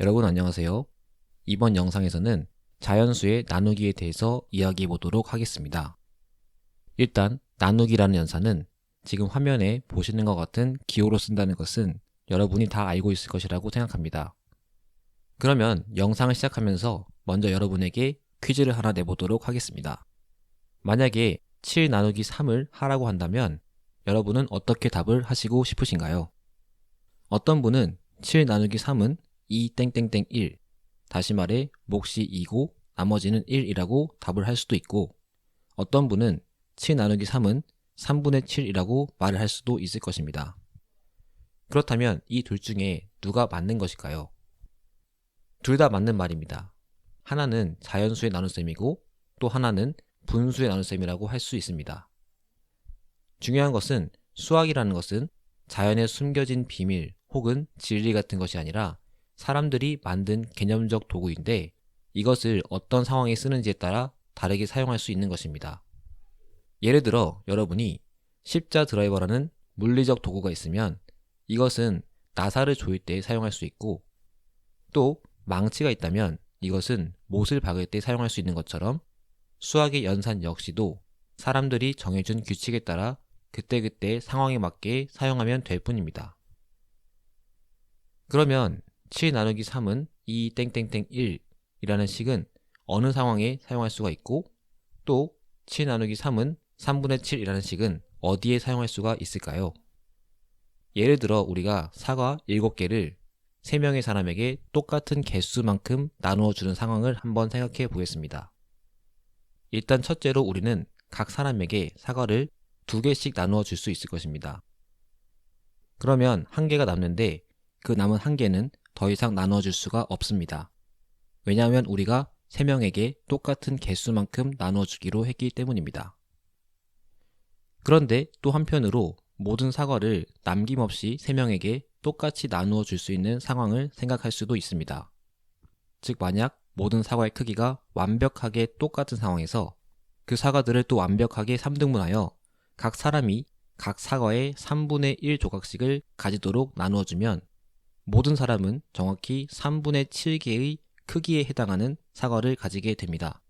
여러분 안녕하세요. 이번 영상에서는 자연수의 나누기에 대해서 이야기해 보도록 하겠습니다. 일단 나누기라는 연산은 지금 화면에 보시는 것 같은 기호로 쓴다는 것은 여러분이 다 알고 있을 것이라고 생각합니다. 그러면 영상을 시작하면서 먼저 여러분에게 퀴즈를 하나 내보도록 하겠습니다. 만약에 7 나누기 3을 하라고 한다면 여러분은 어떻게 답을 하시고 싶으신가요? 어떤 분은 7 나누기 3은 2 땡땡땡 1 다시 말해 몫이 2고 나머지는 1이라고 답을 할 수도 있고 어떤 분은 7 나누기 3은 3분의 7이라고 말을 할 수도 있을 것입니다. 그렇다면 이 둘 중에 누가 맞는 것일까요? 둘 다 맞는 말입니다. 하나는 자연수의 나눗셈이고 또 하나는 분수의 나눗셈이라고 할 수 있습니다. 중요한 것은 수학이라는 것은 자연에 숨겨진 비밀 혹은 진리 같은 것이 아니라 사람들이 만든 개념적 도구인데 이것을 어떤 상황에 쓰는지에 따라 다르게 사용할 수 있는 것입니다. 예를 들어 여러분이 십자 드라이버라는 물리적 도구가 있으면 이것은 나사를 조일 때 사용할 수 있고 또 망치가 있다면 이것은 못을 박을 때 사용할 수 있는 것처럼 수학의 연산 역시도 사람들이 정해준 규칙에 따라 그때그때 상황에 맞게 사용하면 될 뿐입니다. 그러면 7 나누기 3은 2 땡땡땡 1이라는 식은 어느 상황에 사용할 수가 있고 또 7 나누기 3은 3분의 7이라는 식은 어디에 사용할 수가 있을까요? 예를 들어 우리가 사과 7개를 3명의 사람에게 똑같은 개수만큼 나누어 주는 상황을 한번 생각해 보겠습니다. 일단 첫째로 우리는 각 사람에게 사과를 두 개씩 나누어 줄 수 있을 것입니다. 그러면 한 개가 남는데 그 남은 한 개는 더 이상 나누어 줄 수가 없습니다. 왜냐하면 우리가 세 명에게 똑같은 개수만큼 나누어 주기로 했기 때문입니다. 그런데 또 한편으로 모든 사과를 남김없이 세 명에게 똑같이 나누어 줄 수 있는 상황을 생각할 수도 있습니다. 즉 만약 모든 사과의 크기가 완벽하게 똑같은 상황에서 그 사과들을 또 완벽하게 3등분하여 각 사람이 각 사과의 3분의 1 조각씩을 가지도록 나누어 주면 모든 사람은 정확히 3분의 7개의 크기에 해당하는 사과를 가지게 됩니다.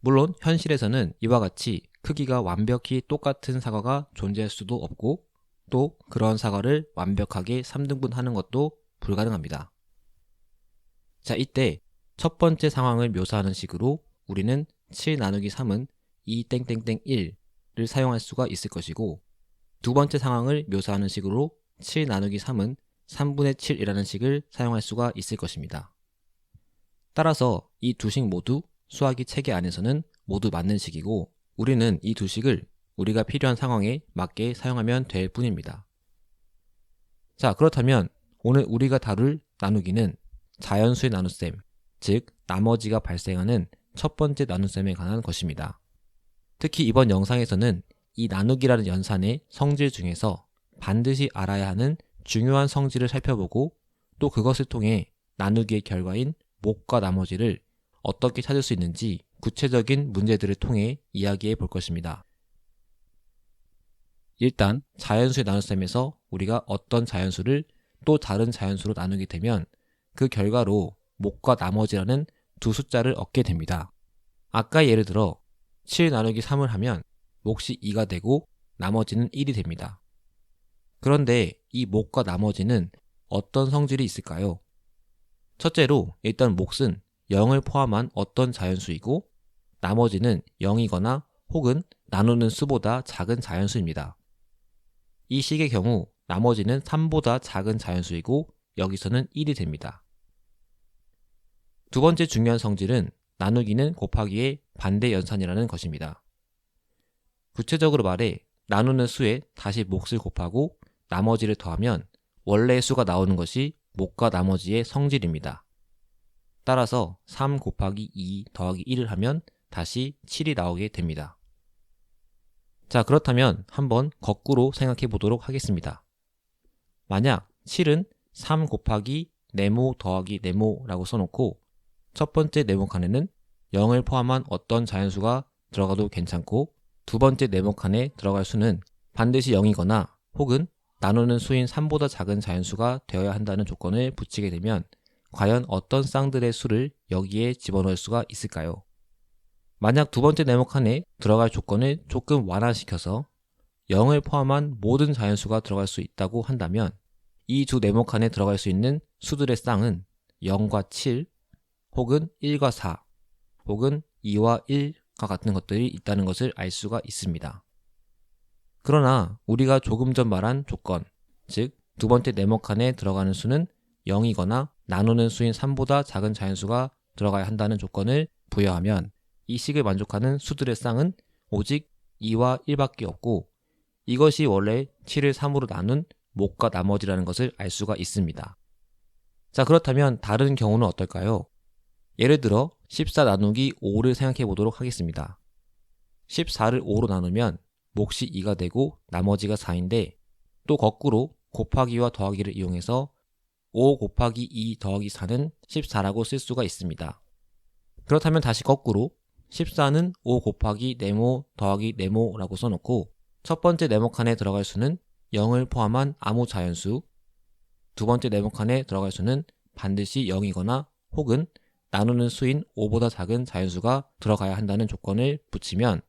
물론 현실에서는 이와 같이 크기가 완벽히 똑같은 사과가 존재할 수도 없고 또 그런 사과를 완벽하게 3등분 하는 것도 불가능합니다. 자, 이때 첫 번째 상황을 묘사하는 식으로 우리는 7 나누기 3은 2 땡땡땡 1을 사용할 수가 있을 것이고 두 번째 상황을 묘사하는 식으로 7 나누기 3은 3분의 7이라는 식을 사용할 수가 있을 것입니다. 따라서 이 두 식 모두 수학이 체계 안에서는 모두 맞는 식이고 우리는 이 두 식을 우리가 필요한 상황에 맞게 사용하면 될 뿐입니다. 자, 그렇다면 오늘 우리가 다룰 나누기는 자연수의 나눗셈, 즉 나머지가 발생하는 첫 번째 나눗셈에 관한 것입니다. 특히 이번 영상에서는 이 나누기라는 연산의 성질 중에서 반드시 알아야 하는 중요한 성질을 살펴보고 또 그것을 통해 나누기의 결과인 목과 나머지를 어떻게 찾을 수 있는지 구체적인 문제들을 통해 이야기해 볼 것입니다. 일단 자연수의 나눗셈에서 우리가 어떤 자연수를 또 다른 자연수로 나누게 되면 그 결과로 목과 나머지라는 두 숫자를 얻게 됩니다. 아까 예를 들어 7 나누기 3을 하면 몫이 2가 되고 나머지는 1이 됩니다. 그런데 이 목과 나머지는 어떤 성질이 있을까요? 첫째로 일단 몫은 0을 포함한 어떤 자연수이고 나머지는 0이거나 혹은 나누는 수보다 작은 자연수입니다. 이 식의 경우 나머지는 3보다 작은 자연수이고 여기서는 1이 됩니다. 두 번째 중요한 성질은 나누기는 곱하기의 반대 연산이라는 것입니다. 구체적으로 말해 나누는 수에 다시 몫을 곱하고 나머지를 더하면 원래의 수가 나오는 것이 목과 나머지의 성질입니다. 따라서 3 곱하기 2 더하기 1을 하면 다시 7이 나오게 됩니다. 자, 그렇다면 한번 거꾸로 생각해 보도록 하겠습니다. 만약 7은 3 곱하기 네모 더하기 네모라고 써놓고 첫 번째 네모 칸에는 0을 포함한 어떤 자연수가 들어가도 괜찮고 두 번째 네모 칸에 들어갈 수는 반드시 0이거나 혹은 나누는 수인 3보다 작은 자연수가 되어야 한다는 조건을 붙이게 되면 과연 어떤 쌍들의 수를 여기에 집어넣을 수가 있을까요? 만약 두 번째 네모 칸에 들어갈 조건을 조금 완화시켜서 0을 포함한 모든 자연수가 들어갈 수 있다고 한다면 이 두 네모 칸에 들어갈 수 있는 수들의 쌍은 0과 7 혹은 1과 4 혹은 2와 1과 같은 것들이 있다는 것을 알 수가 있습니다. 그러나 우리가 조금 전 말한 조건, 즉 두 번째 네모 칸에 들어가는 수는 0이거나 나누는 수인 3보다 작은 자연수가 들어가야 한다는 조건을 부여하면 이 식을 만족하는 수들의 쌍은 오직 2와 1밖에 없고 이것이 원래 7을 3으로 나눈 목과 나머지라는 것을 알 수가 있습니다. 자, 그렇다면 다른 경우는 어떨까요? 예를 들어 14 나누기 5를 생각해 보도록 하겠습니다. 14를 5로 나누면 몫이 2가 되고 나머지가 4인데 또 거꾸로 곱하기와 더하기를 이용해서 5 곱하기 2 더하기 4는 14라고 쓸 수가 있습니다. 그렇다면 다시 거꾸로 14는 5 곱하기 네모 더하기 네모라고 써놓고 첫 번째 네모 칸에 들어갈 수는 0을 포함한 아무 자연수, 두 번째 네모 칸에 들어갈 수는 반드시 0이거나 혹은 나누는 수인 5보다 작은 자연수가 들어가야 한다는 조건을 붙이면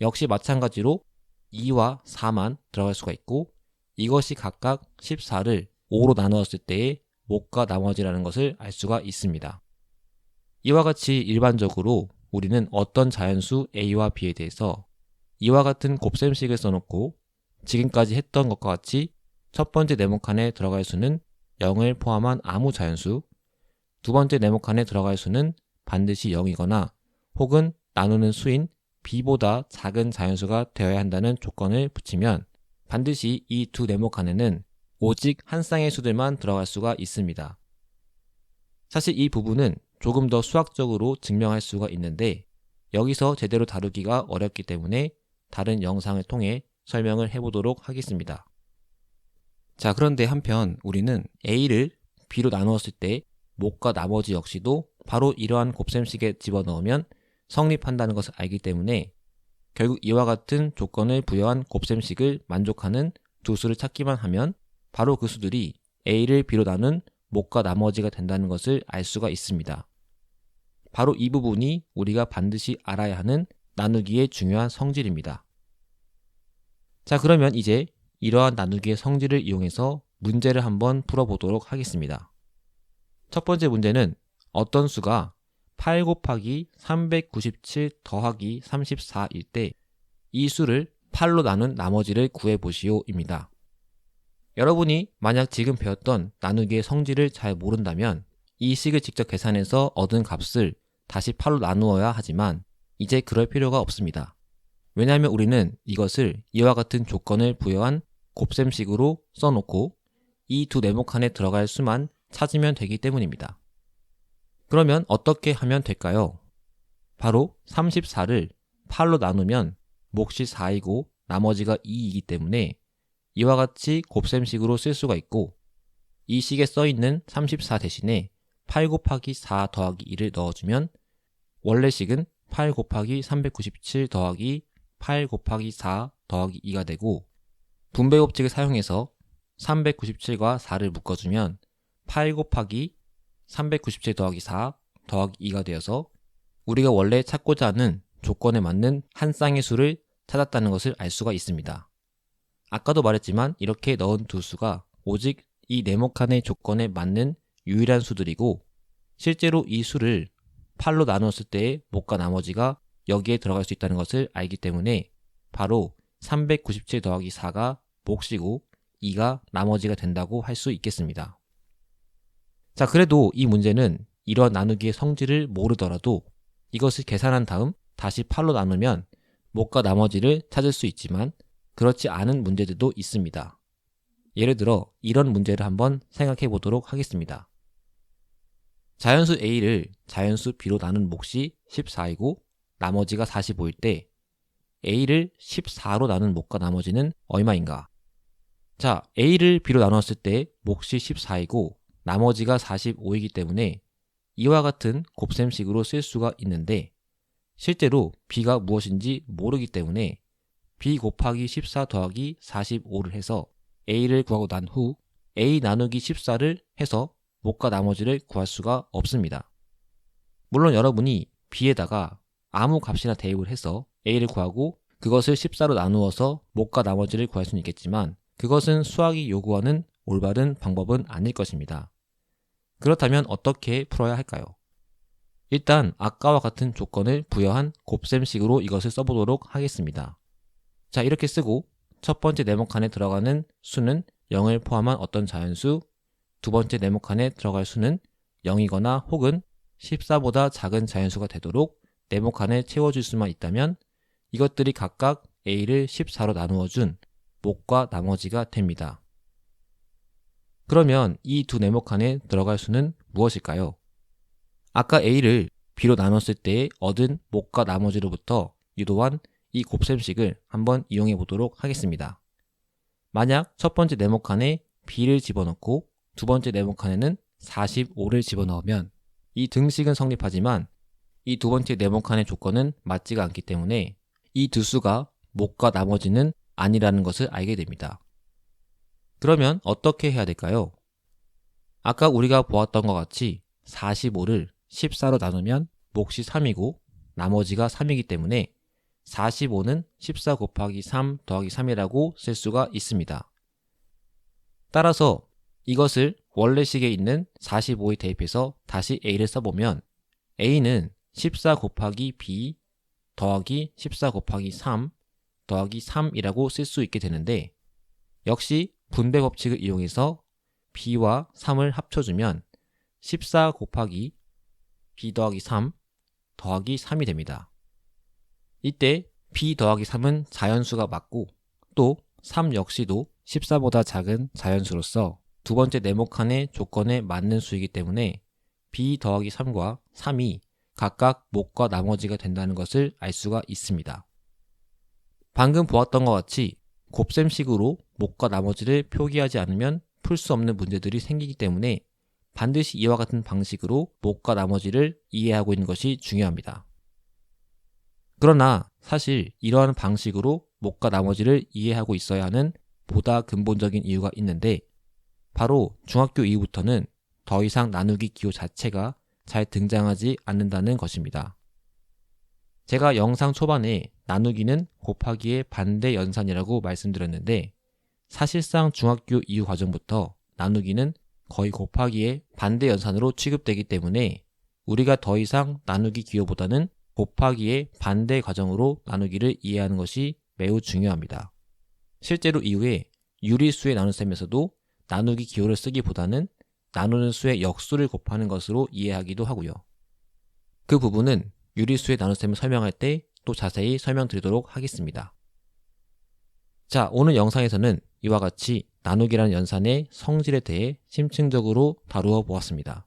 역시 마찬가지로 2와 4만 들어갈 수가 있고 이것이 각각 14를 5로 나누었을 때의 목과 나머지라는 것을 알 수가 있습니다. 이와 같이 일반적으로 우리는 어떤 자연수 A와 B에 대해서 이와 같은 곱셈식을 써놓고 지금까지 했던 것과 같이 첫 번째 네모 칸에 들어갈 수는 0을 포함한 아무 자연수, 두 번째 네모 칸에 들어갈 수는 반드시 0이거나 혹은 나누는 수인 b보다 작은 자연수가 되어야 한다는 조건을 붙이면 반드시 이 두 네모 칸에는 오직 한 쌍의 수들만 들어갈 수가 있습니다. 사실 이 부분은 조금 더 수학적으로 증명할 수가 있는데 여기서 제대로 다루기가 어렵기 때문에 다른 영상을 통해 설명을 해보도록 하겠습니다. 자, 그런데 한편 우리는 A를 B로 나누었을 때 목과 나머지 역시도 바로 이러한 곱셈식에 집어넣으면 성립한다는 것을 알기 때문에 결국 이와 같은 조건을 부여한 곱셈식을 만족하는 두 수를 찾기만 하면 바로 그 수들이 A를 나눈 목과 나머지가 된다는 것을 알 수가 있습니다. 바로 이 부분이 우리가 반드시 알아야 하는 나누기의 중요한 성질입니다. 자, 그러면 이제 이러한 나누기의 성질을 이용해서 문제를 한번 풀어보도록 하겠습니다. 첫 번째 문제는 어떤 수가 8 곱하기 397 더하기 34일 때 이 수를 8로 나눈 나머지를 구해보시오입니다. 여러분이 만약 지금 배웠던 나누기의 성질을 잘 모른다면 이 식을 직접 계산해서 얻은 값을 다시 8로 나누어야 하지만 이제 그럴 필요가 없습니다. 왜냐하면 우리는 이것을 이와 같은 조건을 부여한 곱셈식으로 써놓고 이 두 네모 칸에 들어갈 수만 찾으면 되기 때문입니다. 그러면 어떻게 하면 될까요? 바로 34를 8로 나누면 몫이 4이고 나머지가 2이기 때문에 이와 같이 곱셈식으로 쓸 수가 있고 이 식에 써있는 34 대신에 8 곱하기 4 더하기 2를 넣어주면 원래 식은 8 곱하기 397 더하기 8 곱하기 4 더하기 2가 되고 분배 법칙을 사용해서 397과 4를 묶어주면 8 곱하기 397 더하기 4 더하기 2가 되어서 우리가 원래 찾고자 하는 조건에 맞는 한 쌍의 수를 찾았다는 것을 알 수가 있습니다. 아까도 말했지만 이렇게 넣은 두 수가 오직 이 네모칸의 조건에 맞는 유일한 수들이고 실제로 이 수를 8로 나누었을 때의 목과 나머지가 여기에 들어갈 수 있다는 것을 알기 때문에 바로 397 더하기 4가 몫이고 2가 나머지가 된다고 할 수 있겠습니다. 자, 그래도 이 문제는 이러한 나누기의 성질을 모르더라도 이것을 계산한 다음 다시 8로 나누면 목과 나머지를 찾을 수 있지만 그렇지 않은 문제들도 있습니다. 예를 들어 이런 문제를 한번 생각해 보도록 하겠습니다. 자연수 A를 자연수 B로 나눈 몫이 14이고 나머지가 45일 때 A를 14로 나눈 목과 나머지는 얼마인가? 자, A를 B로 나눴을 때 몫이 14이고 나머지가 45이기 때문에 이와 같은 곱셈식으로 쓸 수가 있는데 실제로 B가 무엇인지 모르기 때문에 B 곱하기 14 더하기 45를 해서 A를 구하고 난 후 A 나누기 14를 해서 못과 나머지를 구할 수가 없습니다. 물론 여러분이 b에다가 아무 값이나 대입을 해서 a를 구하고 그것을 14로 나누어서 못과 나머지를 구할 수는 있겠지만 그것은 수학이 요구하는 올바른 방법은 아닐 것입니다. 그렇다면 어떻게 풀어야 할까요? 일단 아까와 같은 조건을 부여한 곱셈식으로 이것을 써보도록 하겠습니다. 자 이렇게 쓰고 첫 번째 네모칸에 들어가는 수는 0을 포함한 어떤 자연수, 두 번째 네모칸에 들어갈 수는 0이거나 혹은 14보다 작은 자연수가 되도록 네모칸에 채워줄 수만 있다면 이것들이 각각 a를 14로 나누어준 목과 나머지가 됩니다. 그러면 이 두 네모칸에 들어갈 수는 무엇일까요? 아까 a를 b로 나눴을 때 얻은 목과 나머지로부터 유도한 이 곱셈식을 한번 이용해 보도록 하겠습니다. 만약 첫 번째 네모칸에 b를 집어넣고 두 번째 네모칸에는 45를 집어넣으면 이 등식은 성립하지만 이 두 번째 네모칸의 조건은 맞지가 않기 때문에 이 두 수가 목과 나머지는 아니라는 것을 알게 됩니다. 그러면 어떻게 해야 될까요? 아까 우리가 보았던 것 같이 45를 14로 나누면 몫이 3이고 나머지가 3이기 때문에 45는 14 곱하기 3 더하기 3이라고 쓸 수가 있습니다. 따라서 이것을 원래식에 있는 45에 대입해서 다시 a를 써보면 a는 14 곱하기 b 더하기 14 곱하기 3 더하기 3이라고 쓸 수 있게 되는데 역시 분배 법칙을 이용해서 b와 3을 합쳐주면 14 곱하기 b 더하기 3 더하기 3이 됩니다. 이때 b 더하기 3은 자연수가 맞고 또 3 역시도 14보다 작은 자연수로서 두 번째 네모칸의 조건에 맞는 수이기 때문에 b 더하기 3과 3이 각각 목과 나머지가 된다는 것을 알 수가 있습니다. 방금 보았던 것 같이 곱셈식으로 목과 나머지를 표기하지 않으면 풀 수 없는 문제들이 생기기 때문에 반드시 이와 같은 방식으로 목과 나머지를 이해하고 있는 것이 중요합니다. 그러나 사실 이러한 방식으로 목과 나머지를 이해하고 있어야 하는 보다 근본적인 이유가 있는데 바로 중학교 이후부터는 더 이상 나누기 기호 자체가 잘 등장하지 않는다는 것입니다. 제가 영상 초반에 나누기는 곱하기의 반대 연산이라고 말씀드렸는데 사실상 중학교 이후 과정부터 나누기는 거의 곱하기의 반대 연산으로 취급되기 때문에 우리가 더 이상 나누기 기호보다는 곱하기의 반대 과정으로 나누기를 이해하는 것이 매우 중요합니다. 실제로 이후에 유리수의 나눗셈에서도 나누기 기호를 쓰기보다는 나누는 수의 역수를 곱하는 것으로 이해하기도 하고요. 그 부분은 유리수의 나눗셈을 설명할 때 또 자세히 설명드리도록 하겠습니다. 자, 오늘 영상에서는 이와 같이 나누기라는 연산의 성질에 대해 심층적으로 다루어 보았습니다.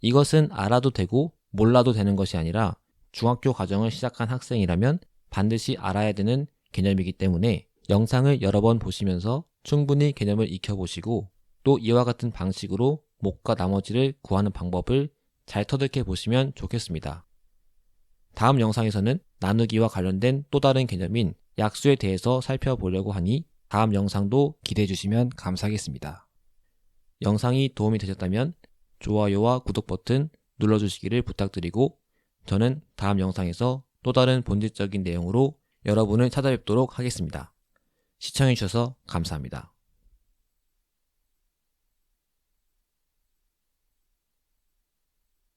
이것은 알아도 되고 몰라도 되는 것이 아니라 중학교 과정을 시작한 학생이라면 반드시 알아야 되는 개념이기 때문에 영상을 여러 번 보시면서 충분히 개념을 익혀보시고 또 이와 같은 방식으로 목과 나머지를 구하는 방법을 잘 터득해 보시면 좋겠습니다. 다음 영상에서는 나누기와 관련된 또 다른 개념인 약수에 대해서 살펴보려고 하니 다음 영상도 기대해 주시면 감사하겠습니다. 영상이 도움이 되셨다면 좋아요와 구독 버튼 눌러주시기를 부탁드리고 저는 다음 영상에서 또 다른 본질적인 내용으로 여러분을 찾아뵙도록 하겠습니다. 시청해주셔서 감사합니다.